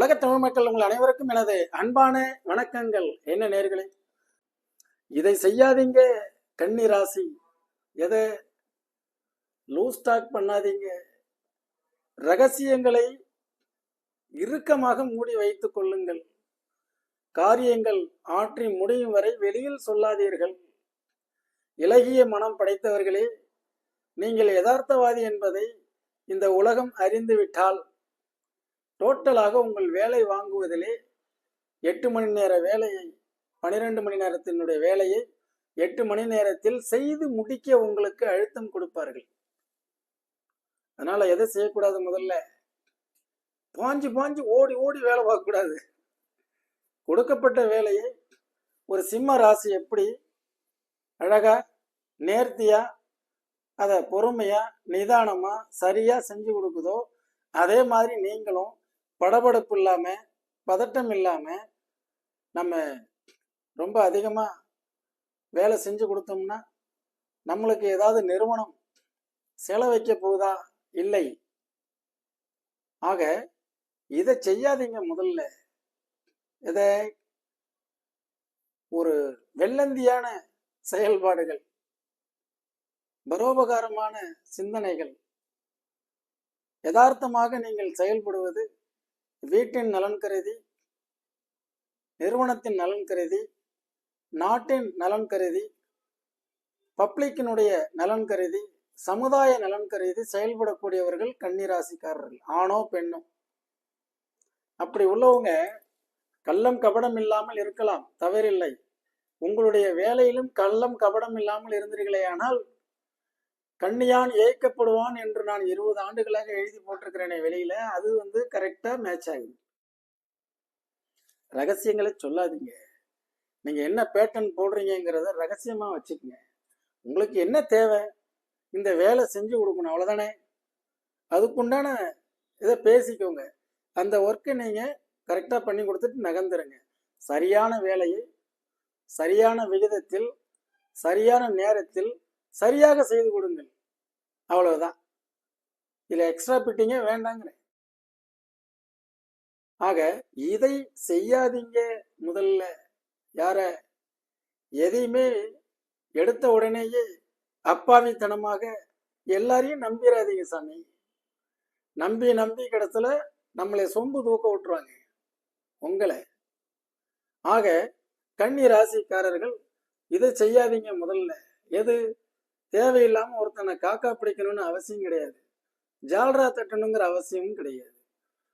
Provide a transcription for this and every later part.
உலக தமிழ் மக்கள் உங்கள் அனைவருக்கும் எனது அன்பான வணக்கங்கள். என்ன நேர்களே? இதை செய்யாதீங்க கன்னி ராசி எதை லூஸ் டாக் பண்ணாதீங்க. ரகசியங்களை இறுக்கமாக மூடி வைத்துக் கொள்ளுங்கள். காரியங்கள் ஆற்றி முடியும் வரை வெளியில் சொல்லாதீர்கள். இலகிய மனம் படைத்தவர்களே நீங்கள் யதார்த்தவாதி என்பதை இந்த உலகம் அறிந்துவிட்டால் டோட்டலாக உங்கள் வேலை வாங்குவதிலே எட்டு மணி நேர வேலையை பனிரெண்டு மணி நேரத்தினுடைய வேலையை எட்டு மணி நேரத்தில் செய்து முடிக்க உங்களுக்கு அழுத்தம் கொடுப்பார்கள். அதனால எதை செய்யக்கூடாது முதல்ல? பாஞ்சு பாஞ்சு ஓடி ஓடி வேலை பார்க்கக்கூடாது. கொடுக்கப்பட்ட வேலையை ஒரு சிம்ம ராசி எப்படி? அழகா நேர்த்தியா அதை பொறுமையா நிதானமா சரியா செஞ்சு கொடுக்குதோ அதே மாதிரி நீங்களும் படபடப்பு இல்லாம பதட்டம் இல்லாம நம்ம ரொம்ப அதிகமாக வேலை செஞ்சு கொடுத்தோம்னா நம்மளுக்கு ஏதாவது நிறுவனம் செலவைக்க போகுதா? இல்லை. ஆக இதை செய்யாதீங்க முதல்ல. இதை ஒரு வெள்ளந்தியான செயல்பாடுகள் பரோபகாரமான சிந்தனைகள் யதார்த்தமாக நீங்கள் செயல்படுவது வீட்டின் நலன் கருதி நிறுவனத்தின் நலன் கருதி நாட்டின் நலன் கருதி பப்ளிக்கினுடைய நலன் கருதி சமுதாய நலன் கருதி செயல்படக்கூடியவர்கள் கன்னிராசிக்காரர்கள் ஆணோ பெண்ணோ. அப்படி உள்ளவங்க கள்ளம் கபடம் இல்லாமல் இருக்கலாம் தவறில்லை. உங்களுடைய வேலையிலும் கள்ளம் கபடம் இல்லாமல் இருந்தீர்களே ஆனால் கண்ணியான் ஏய்க்கப்படுவான் என்று நான் இருபது ஆண்டுகளாக எழுதி போட்டிருக்கிறேனே வெளியில அது வந்து கரெக்டா மேட்ச் ஆகுது. ரகசியங்களை சொல்லாதீங்க. நீங்க என்ன பேட்டர்ன் போடுறீங்கிறத ரகசியமா வச்சுக்கோங்க. உங்களுக்கு என்ன தேவை? இந்த வேலை செஞ்சு கொடுக்கணும் அவ்வளவுதானே? அதுக்குண்டான இதை பேசிக்கோங்க. அந்த ஒர்க்கை நீங்க கரெக்டா பண்ணி கொடுத்துட்டு நகர்ந்துருங்க. சரியான வேலையை சரியான விகிதத்தில் சரியான நேரத்தில் சரியாக செய்து கொடுங்கள். அவ்வளவுதான். இதுல எக்ஸ்ட்ரா பிட்டிங்கே வேண்டாங்கிறேன். ஆக இதை செய்யாதீங்க முதல்ல. யார? எதையுமே எடுத்த உடனேயே அப்பாவித்தனமாக எல்லாரையும் நம்பிடாதீங்க சாமி. நம்பி நம்பி கிடத்துல நம்மளை சொம்பு தூக்க விட்டுருவாங்க. உங்களை. ஆக கன்னி ராசிக்காரர்கள் இதை செய்யாதீங்க முதல்ல. எது? தேவையில்லாம ஒருத்தனை காக்கா பிடிக்கணும்னு அவசியம் கிடையாது. ஜால்ரா தட்டணுங்கிற அவசியமும் கிடையாது.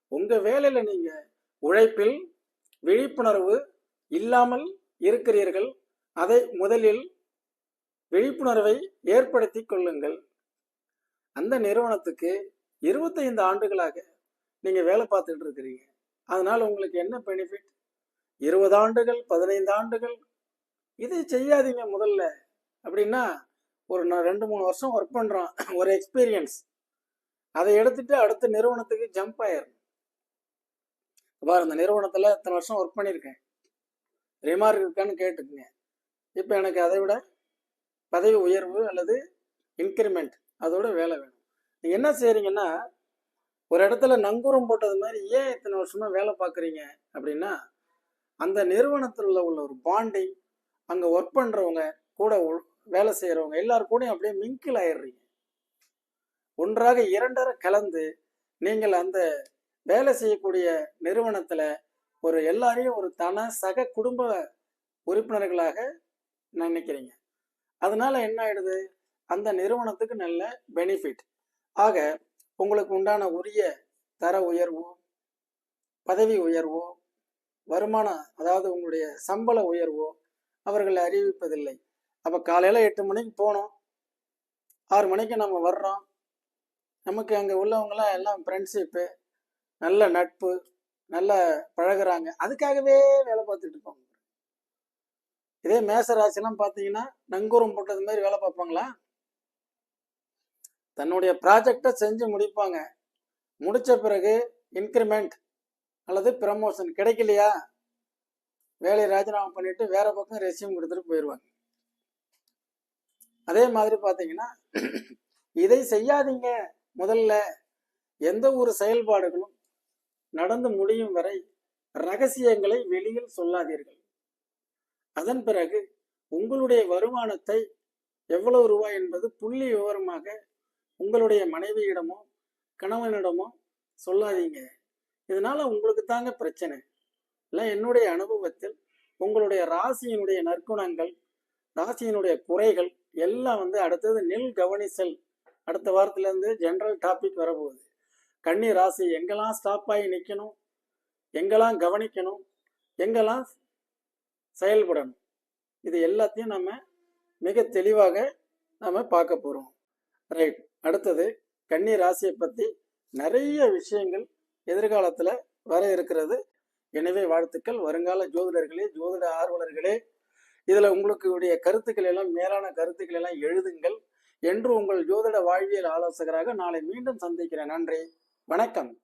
உங்க வேலையில நீங்க உழைப்பில் விழிப்புணர்வு இல்லாமல் இருக்கிறீர்கள். அதை முதலில் விழிப்புணர்வை ஏற்படுத்தி கொள்ளுங்கள். அந்த நிறுவனத்துக்கு இருபத்தைந்து ஆண்டுகளாக நீங்க வேலை பார்த்துட்டு இருக்கிறீங்க. அதனால உங்களுக்கு என்ன பெனிஃபிட் இருபது ஆண்டுகள் பதினைந்து ஆண்டுகள். இதை செய்யாதீங்க முதல்ல. அப்படின்னா ஒரு நான் ரெண்டு மூணு வருஷம் ஒர்க் பண்ணுறான் ஒரு எக்ஸ்பீரியன்ஸ் அதை எடுத்துட்டு அடுத்த நிறுவனத்துக்கு ஜம்ப் ஆயிரும் பாரு அந்த நிறுவனத்தில் இத்தனை வருஷம் ஒர்க் பண்ணியிருக்கேன். ரிமார்க் இருக்கான்னு கேட்டுக்குங்க. இப்போ எனக்கு அதை விட பதவி உயர்வு அல்லது இன்க்ரிமெண்ட் அதோட வேலை வேணும். நீங்கள் என்ன செய்கிறீங்கன்னா ஒரு இடத்துல நங்கூரம் போட்டது மாதிரி ஏன் இத்தனை வருஷமாக வேலை பார்க்குறீங்க அப்படின்னா அந்த நிறுவனத்தில் உள்ள ஒரு பாண்டிங் அங்கே ஒர்க் பண்ணுறவங்க கூட வேலை செய்கிறவங்க எல்லார் கூடயும் அப்படியே மிங்கிள் ஆயிடுறீங்க. ஒன்றாக இரண்டரை கலந்து நீங்கள் அந்த வேலை செய்யக்கூடிய நிறுவனத்தில் ஒரு எல்லாரையும் ஒரு தன சக குடும்ப உறுப்பினர்களாக நினைக்கிறீங்க. அதனால என்ன ஆயிடுது? அந்த நிறுவனத்துக்கு நல்ல பெனிஃபிட் ஆக உங்களுக்கு உண்டான உரிய தர உயர்வோ பதவி உயர்வோ வருமானம் அதாவது உங்களுடைய சம்பள உயர்வோ அவர்கள் அறிவிப்பதில்லை. அப்போ காலையில் எட்டு மணிக்கு போனோம். ஆறு மணிக்கு நம்ம வர்றோம். நமக்கு அங்கே உள்ளவங்களாம் எல்லாம் ஃப்ரெண்ட்ஷிப்பு நல்ல நட்பு நல்ல பழகுறாங்க. அதுக்காகவே வேலை பார்த்துட்டு இருப்பாங்க. இதே மேச ராசிலாம் பார்த்தீங்கன்னா நங்கூரம் போட்டது மாதிரி வேலை பார்ப்பாங்களா? தன்னுடைய ப்ராஜெக்டை செஞ்சு முடிப்பாங்க. முடித்த பிறகு இன்க்ரிமெண்ட் அல்லது ப்ரமோஷன் கிடைக்கலையா? வேலையை ராஜினாமா பண்ணிட்டு வேற பக்கம் ரெசியூம் கொடுத்துட்டு போயிடுவாங்க. அதே மாதிரி பார்த்தீங்கன்னா இதை செய்யாதீங்க. முதல்ல எந்த ஒரு செயல்பாடுகளும் நடந்து முடியும் வரை ரகசியங்களை வெளியில் சொல்லாதீர்கள். அதன் பிறகு உங்களுடைய வருமானத்தை எவ்வளவு ரூபாய் என்பது புள்ளி விவரமாக உங்களுடைய மனைவியிடமோ கணவனிடமோ சொல்லாதீங்க. இதனால உங்களுக்கு தாங்க பிரச்சனை. இல்லை என்னுடைய அனுபவத்தில் உங்களுடைய ராசியினுடைய நற்குணங்கள் ராசியினுடைய குறைகள் எல்லாம் வந்து அடுத்தது நெல் கவனிசல். அடுத்த வாரத்துலேருந்து ஜென்ரல் டாபிக் வரப்போகுது. கன்னி ராசி எங்கெல்லாம் ஸ்டாப் ஆகி நிற்கணும் எங்கெல்லாம் கவனிக்கணும்? எங்கெல்லாம் செயல்படணும்? இது எல்லாத்தையும் நம்ம மிக தெளிவாக நம்ம பார்க்க போகிறோம் ரைட் அடுத்தது கன்னி ராசியை பற்றி நிறைய விஷயங்கள் எதிர்காலத்தில் வர இருக்கிறது. எனவே வாழ்த்துக்கள். வருங்கால ஜோதிடர்களே ஜோதிட ஆர்வலர்களே இதில் உங்களுடைய கருத்துக்கள் எல்லாம் மேலான கருத்துக்கள் எல்லாம் எழுதுங்கள். என்று உங்கள் ஜோதிட வாழ்வியல் ஆலோசகராக நாளை மீண்டும் சந்திக்கிறேன். நன்றி. வணக்கம்.